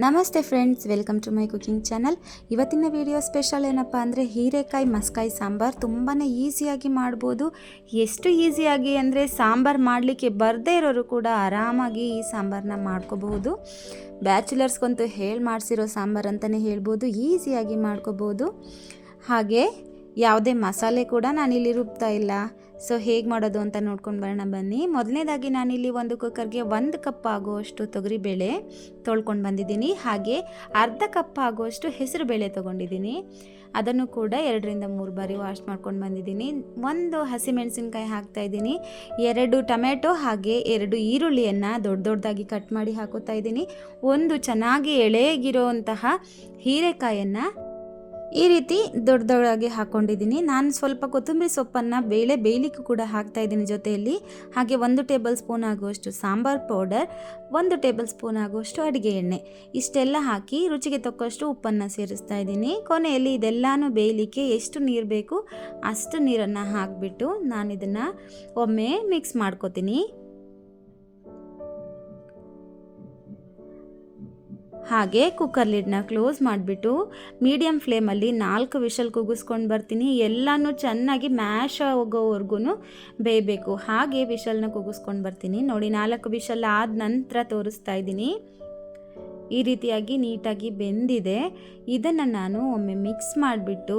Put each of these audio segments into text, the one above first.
ನಮಸ್ತೆ friends, welcome to my cooking channel. ಇವತ್ತಿನ video special ಏನಪ್ಪ ಅಂದರೆ ಹೀರೆಕಾಯಿ, ಮಸ್ಕಾಯಿ ಸಾಂಬಾರು ತುಂಬಾ ಈಸಿಯಾಗಿ ಮಾಡ್ಬೋದು. ಎಷ್ಟು ಈಸಿಯಾಗಿ ಅಂದರೆ ಸಾಂಬಾರು ಮಾಡಲಿಕ್ಕೆ ಬರದೇ ಇರೋರು ಕೂಡ ಆರಾಮಾಗಿ ಈ ಸಾಂಬಾರನ್ನ ಮಾಡ್ಕೋಬಹುದು. ಬ್ಯಾಚುಲರ್ಸ್ಗಂತೂ ಹೇಳಿ ಮಾಡಿಸಿರೋ ಸಾಂಬಾರು ಅಂತಲೇ ಹೇಳ್ಬೋದು ಈಸಿಯಾಗಿ ಮಾಡ್ಕೋಬೋದು ಹಾಗೆ ಯಾವುದೇ ಮಸಾಲೆ ಕೂಡ ನಾನಿಲ್ಲಿ ರುಬ್ತಾ ಇಲ್ಲ. ಸೊ ಹೇಗೆ ಮಾಡೋದು ಅಂತ ನೋಡ್ಕೊಂಡು ಬರೋಣ ಬನ್ನಿ. ಮೊದಲನೇದಾಗಿ ನಾನಿಲ್ಲಿ ಒಂದು ಕುಕ್ಕರ್ಗೆ ಒಂದು ಕಪ್ ಆಗುವಷ್ಟು ತೊಗರಿಬೇಳೆ ತೊಳ್ಕೊಂಡು ಬಂದಿದ್ದೀನಿ. ಹಾಗೆ ಅರ್ಧ ಕಪ್ ಆಗುವಷ್ಟು ಹೆಸರು ಬೇಳೆ ತೊಗೊಂಡಿದ್ದೀನಿ. ಅದನ್ನು ಕೂಡ ಎರಡರಿಂದ ಮೂರು ಬಾರಿ ವಾಶ್ ಮಾಡ್ಕೊಂಡು ಬಂದಿದ್ದೀನಿ. ಒಂದು ಹಸಿಮೆಣಸಿನ್ಕಾಯಿ ಹಾಕ್ತಾ ಇದ್ದೀನಿ. ಎರಡು ಟೊಮೆಟೊ ಹಾಗೆ ಎರಡು ಈರುಳ್ಳಿಯನ್ನು ದೊಡ್ಡ ದೊಡ್ಡದಾಗಿ ಕಟ್ ಮಾಡಿ ಹಾಕುತ್ತಾ ಇದ್ದೀನಿ. ಒಂದು ಚೆನ್ನಾಗಿ ಎಳೆಗಿರೋಂತಹ ಹೀರೆಕಾಯನ್ನು ಈ ರೀತಿ ದೊಡ್ಡ ದೊಡ್ಡದಾಗಿ ಹಾಕ್ಕೊಂಡಿದ್ದೀನಿ ನಾನು ಸ್ವಲ್ಪ ಕೊತ್ತಂಬರಿ ಸೊಪ್ಪನ್ನು ಬೇಳೆ ಬೇಯಲಿಕ್ಕೂ ಕೂಡ ಹಾಕ್ತಾ ಇದ್ದೀನಿ ಜೊತೆಯಲ್ಲಿ. ಹಾಗೆ ಒಂದು ಟೇಬಲ್ ಸ್ಪೂನ್ ಆಗುವಷ್ಟು ಸಾಂಬಾರ್ ಪೌಡರ್, ಒಂದು ಟೇಬಲ್ ಸ್ಪೂನ್ ಆಗುವಷ್ಟು ಅಡುಗೆ ಎಣ್ಣೆ. ಇಷ್ಟೆಲ್ಲ ಹಾಕಿ ರುಚಿಗೆ ತಕ್ಕಷ್ಟು ಉಪ್ಪನ್ನು ಸೇರಿಸ್ತಾ ಇದ್ದೀನಿ. ಕೊನೆಯಲ್ಲಿ ಇದೆಲ್ಲನೂ ಬೇಯಲಿಕ್ಕೆ ಎಷ್ಟು ನೀರು ಬೇಕು ಅಷ್ಟು ನೀರನ್ನು ಹಾಕಿಬಿಟ್ಟು ನಾನು ಇದನ್ನು ಒಮ್ಮೆ ಮಿಕ್ಸ್ ಮಾಡ್ಕೋತೀನಿ. ಹಾಗೆ ಕುಕ್ಕರ್ ಲಿಡ್ನ ಕ್ಲೋಸ್ ಮಾಡಿಬಿಟ್ಟು ಮೀಡಿಯಮ್ ಫ್ಲೇಮಲ್ಲಿ ನಾಲ್ಕು ವಿಷಲ್ ಕೂಗಿಸ್ಕೊಂಡು ಬರ್ತೀನಿ. ಎಲ್ಲನೂ ಚೆನ್ನಾಗಿ ಮ್ಯಾಶ್ ಆಗೋವರೆಗೂ ಬೇಯಬೇಕು. ಹಾಗೆ ವಿಷಲ್ನ ಕೂಗಿಸ್ಕೊಂಡು ಬರ್ತೀನಿ. ನೋಡಿ ನಾಲ್ಕು ವಿಷಲ್ ಆದ ನಂತರ ತೋರಿಸ್ತಾ ಇದ್ದೀನಿ. ಈ ರೀತಿಯಾಗಿ ನೀಟಾಗಿ ಬೆಂದಿದೆ. ಇದನ್ನು ನಾನು ಒಮ್ಮೆ ಮಿಕ್ಸ್ ಮಾಡಿಬಿಟ್ಟು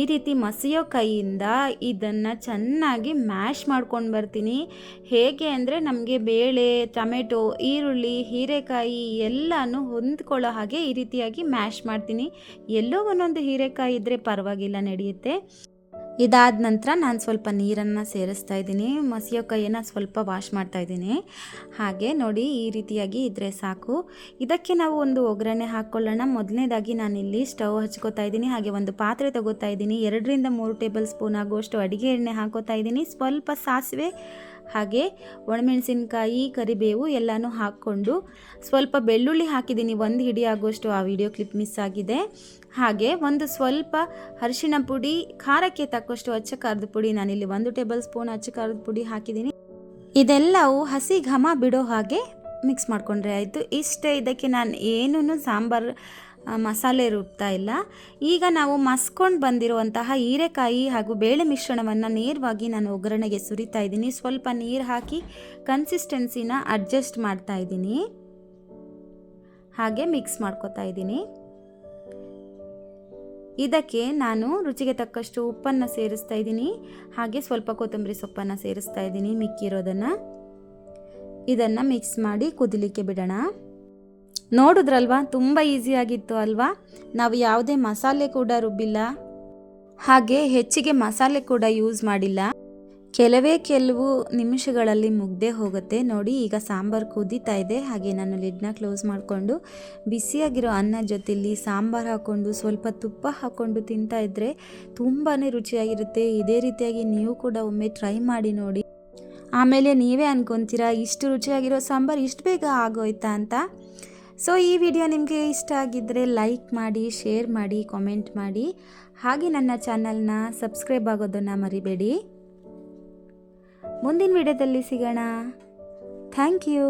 ಈ ರೀತಿ ಮಸಿಯೋ ಕೈಯಿಂದ ಇದನ್ನು ಚೆನ್ನಾಗಿ ಮ್ಯಾಶ್ ಮಾಡ್ಕೊಂಡು ಬರ್ತೀನಿ. ಹೇಗೆ ಅಂದರೆ ನಮಗೆ ಬೇಳೆ, ಟೊಮೆಟೊ, ಈರುಳ್ಳಿ, ಹೀರೆಕಾಯಿ ಎಲ್ಲನೂ ಹೊಂದ್ಕೊಳ್ಳೋ ಹಾಗೆ ಈ ರೀತಿಯಾಗಿ ಮ್ಯಾಶ್ ಮಾಡ್ತೀನಿ. ಎಲ್ಲೋ ಒಂದೊಂದು ಹೀರೆಕಾಯಿ ಇದ್ದರೆ ಪರವಾಗಿಲ್ಲ ನಡೆಯುತ್ತೆ. ಇದಾದ ನಂತರ ನಾನು ಸ್ವಲ್ಪ ನೀರನ್ನು ಸೇರಿಸ್ತಾ ಇದ್ದೀನಿ. ಮಸಿಯೋ ಕೈಯನ್ನು ಸ್ವಲ್ಪ ವಾಶ್ ಮಾಡ್ತಾ ಇದ್ದೀನಿ. ಹಾಗೆ ನೋಡಿ ಈ ರೀತಿಯಾಗಿ ಇದ್ದರೆ ಸಾಕು. ಇದಕ್ಕೆ ನಾವು ಒಂದು ಒಗ್ಗರಣೆ ಹಾಕ್ಕೊಳ್ಳೋಣ ಮೊದಲನೇದಾಗಿ ನಾನು ಇಲ್ಲಿ ಸ್ಟವ್ ಹಚ್ಕೋತಾ ಇದ್ದೀನಿ. ಹಾಗೆ ಒಂದು ಪಾತ್ರೆ ತಗೋತಾ ಇದ್ದೀನಿ. ಎರಡರಿಂದ ಮೂರು ಟೇಬಲ್ ಸ್ಪೂನ್ ಆಗುವಷ್ಟು ಅಡುಗೆ ಎಣ್ಣೆ ಹಾಕೋತಾ ಇದ್ದೀನಿ. ಸ್ವಲ್ಪ ಸಾಸಿವೆ ಹಾಗೆ ಒಣಮೆಣಸಿನಕಾಯಿ, ಕರಿಬೇವು ಎಲ್ಲನೂ ಹಾಕ್ಕೊಂಡು ಸ್ವಲ್ಪ ಬೆಳ್ಳುಳ್ಳಿ ಹಾಕಿದ್ದೀನಿ. ಒಂದು ಹಿಡಿ ಆಗುವಷ್ಟು ಆ ವಿಡಿಯೋ ಕ್ಲಿಪ್ ಮಿಸ್ ಆಗಿದೆ. ಹಾಗೆ ಒಂದು ಸ್ವಲ್ಪ ಅರಿಶಿಣ ಪುಡಿ, ಖಾರಕ್ಕೆ ತಕ್ಕಷ್ಟು ಅಚ್ಚ ಖಾರದ ಪುಡಿ ನಾನಿಲ್ಲಿ ಒಂದು ಟೇಬಲ್ ಸ್ಪೂನ್ ಅಚ್ಚ ಖಾರದ ಪುಡಿ ಹಾಕಿದ್ದೀನಿ. ಇದೆಲ್ಲವೂ ಹಸಿ ಘಮ ಬಿಡೋ ಹಾಗೆ ಮಿಕ್ಸ್ ಮಾಡಿಕೊಂಡ್ರೆ ಆಯಿತು. ಇಷ್ಟೇ, ಇದಕ್ಕೆ ನಾನು ಏನೂ ಸಾಂಬಾರು ಮಸಾಲೆ ರುಬ್ತಾ ಇಲ್ಲ. ಈಗ ನಾವು ಮಸ್ಕೊಂಡು ಬಂದಿರುವಂತಹ ಹೀರೆಕಾಯಿ ಹಾಗೂ ಬೇಳೆ ಮಿಶ್ರಣವನ್ನು ನೇರವಾಗಿ ನಾನು ಒಗ್ಗರಣೆಗೆ ಸುರಿತಾ ಇದ್ದೀನಿ. ಸ್ವಲ್ಪ ನೀರು ಹಾಕಿ ಕನ್ಸಿಸ್ಟೆನ್ಸಿನ ಅಡ್ಜಸ್ಟ್ ಮಾಡ್ತಾ ಇದ್ದೀನಿ. ಹಾಗೆ ಮಿಕ್ಸ್ ಮಾಡ್ಕೊತಾ ಇದ್ದೀನಿ. ಇದಕ್ಕೆ ನಾನು ರುಚಿಗೆ ತಕ್ಕಷ್ಟು ಉಪ್ಪನ್ನು ಸೇರಿಸ್ತಾ ಇದ್ದೀನಿ. ಹಾಗೆ ಸ್ವಲ್ಪ ಕೊತ್ತಂಬರಿ ಸೊಪ್ಪನ್ನು ಸೇರಿಸ್ತಾ ಇದ್ದೀನಿ ಮಿಕ್ಕಿರೋದನ್ನು. ಇದನ್ನು ಮಿಕ್ಸ್ ಮಾಡಿ ಕುದಿಲಿಕ್ಕೆ ಬಿಡೋಣ. ನೋಡಿದ್ರಲ್ವಾ? ತುಂಬ ಈಸಿಯಾಗಿತ್ತು ಅಲ್ವಾ? ನಾವು ಯಾವುದೇ ಮಸಾಲೆ ಕೂಡ ರುಬ್ಬಿಲ್ಲ. ಹಾಗೆ ಹೆಚ್ಚಿಗೆ ಮಸಾಲೆ ಕೂಡ ಯೂಸ್ ಮಾಡಿಲ್ಲ. ಕೆಲವೇ ಕೆಲವು ನಿಮಿಷಗಳಲ್ಲಿ ಮುಗ್ದೇ ಹೋಗುತ್ತೆ. ನೋಡಿ, ಈಗ ಸಾಂಬಾರು ಕುದೀತಾ ಇದೆ. ಹಾಗೆ ನಾನು ಲಿಡ್ನ ಕ್ಲೋಸ್ ಮಾಡಿಕೊಂಡು ಬಿಸಿಯಾಗಿರೋ ಅನ್ನ ಜೊತೆಲಿ ಸಾಂಬಾರು ಹಾಕ್ಕೊಂಡು ಸ್ವಲ್ಪ ತುಪ್ಪ ಹಾಕ್ಕೊಂಡು ತಿಂತಾ ಇದ್ದರೆ ತುಂಬಾ ರುಚಿಯಾಗಿರುತ್ತೆ. ಇದೇ ರೀತಿಯಾಗಿ ನೀವು ಕೂಡ ಒಮ್ಮೆ ಟ್ರೈ ಮಾಡಿ ನೋಡಿ. ಆಮೇಲೆ ನೀವೇ ಅನ್ಕೊಂತೀರಾ, ಇಷ್ಟು ರುಚಿಯಾಗಿರೋ ಸಾಂಬಾರು ಇಷ್ಟು ಬೇಗ ಆಗೋಯ್ತಾ ಅಂತ? ಸೊ ಈ ವಿಡಿಯೋ ನಿಮಗೆ ಇಷ್ಟ ಆಗಿದ್ದರೆ ಲೈಕ್ ಮಾಡಿ, ಶೇರ್ ಮಾಡಿ, ಕಾಮೆಂಟ್ ಮಾಡಿ. ಹಾಗೆ ನನ್ನ ಚಾನಲ್ನ ಸಬ್ಸ್ಕ್ರೈಬ್ ಆಗೋದನ್ನು ಮರಿಬೇಡಿ. ಮುಂದಿನ ವಿಡಿಯೋದಲ್ಲಿ ಸಿಗೋಣ. Thank you.